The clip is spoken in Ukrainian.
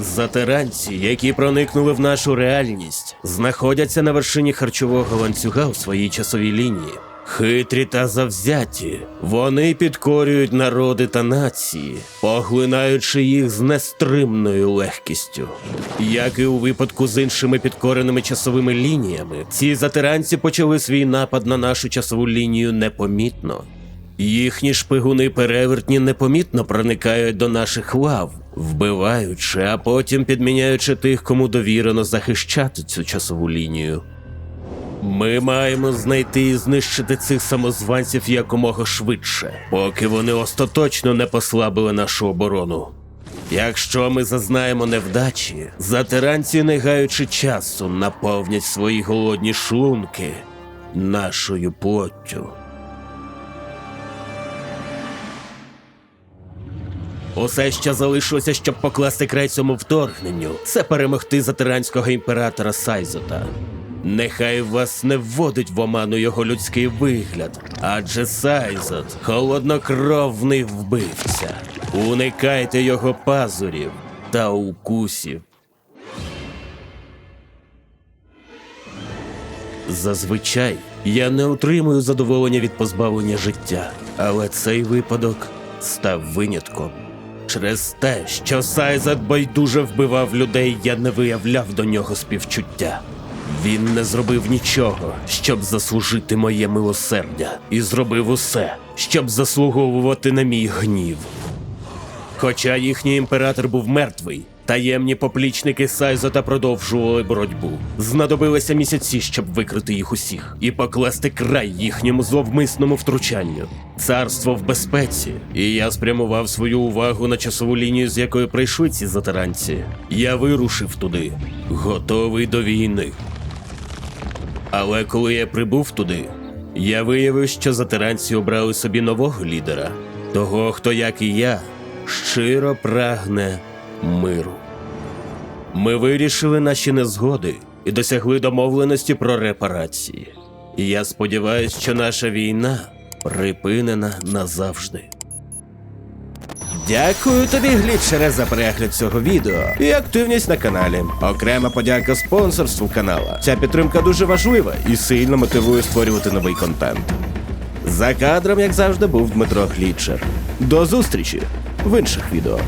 Затиранці, які проникнули в нашу реальність, знаходяться на вершині харчового ланцюга у своїй часовій лінії. Хитрі та завзяті, вони підкорюють народи та нації, поглинаючи їх з нестримною легкістю. Як і у випадку з іншими підкореними часовими лініями, ці затиранці почали свій напад на нашу часову лінію непомітно. Їхні шпигуни перевертні непомітно проникають до наших лав, вбиваючи, а потім підміняючи тих, кому довірено захищати цю часову лінію. Ми маємо знайти і знищити цих самозванців якомога швидше, поки вони остаточно не послабили нашу оборону. Якщо ми зазнаємо невдачі, затиранці, не гаючи часу, наповнять свої голодні шлунки нашою плоттю. Усе, що залишилося, щоб покласти край цьому вторгненню, це перемогти затиранського імператора Сайзота. Нехай вас не вводить в оману його людський вигляд, адже Сайзот холоднокровний вбивця. Уникайте його пазурів та укусів. Зазвичай я не отримую задоволення від позбавлення життя, але цей випадок став винятком. Через те, що Сайзад байдуже вбивав людей, я не виявляв до нього співчуття. Він не зробив нічого, щоб заслужити моє милосердя, і зробив усе, щоб заслуговувати на мій гнів. Хоча їхній імператор був мертвий, таємні поплічники Сайзота продовжували боротьбу. Знадобилися місяці, щоб викрити їх усіх і покласти край їхньому зловмисному втручанню. Царство в безпеці, і я спрямував свою увагу на часову лінію, з якої прийшли ці затаранці. Я вирушив туди, готовий до війни. Але коли я прибув туди, я виявив, що затиранці обрали собі нового лідера, того, хто, як і я, щиро прагне миру. Ми вирішили наші незгоди і досягли домовленості про репарації. І я сподіваюся, що наша війна припинена назавжди. Дякую тобі, глітчере, за перегляд цього відео і активність на каналі. Окрема подяка спонсорству канала. Ця підтримка дуже важлива і сильно мотивує створювати новий контент. За кадром, як завжди, був Дмитро Глітчер. До зустрічі в інших відео.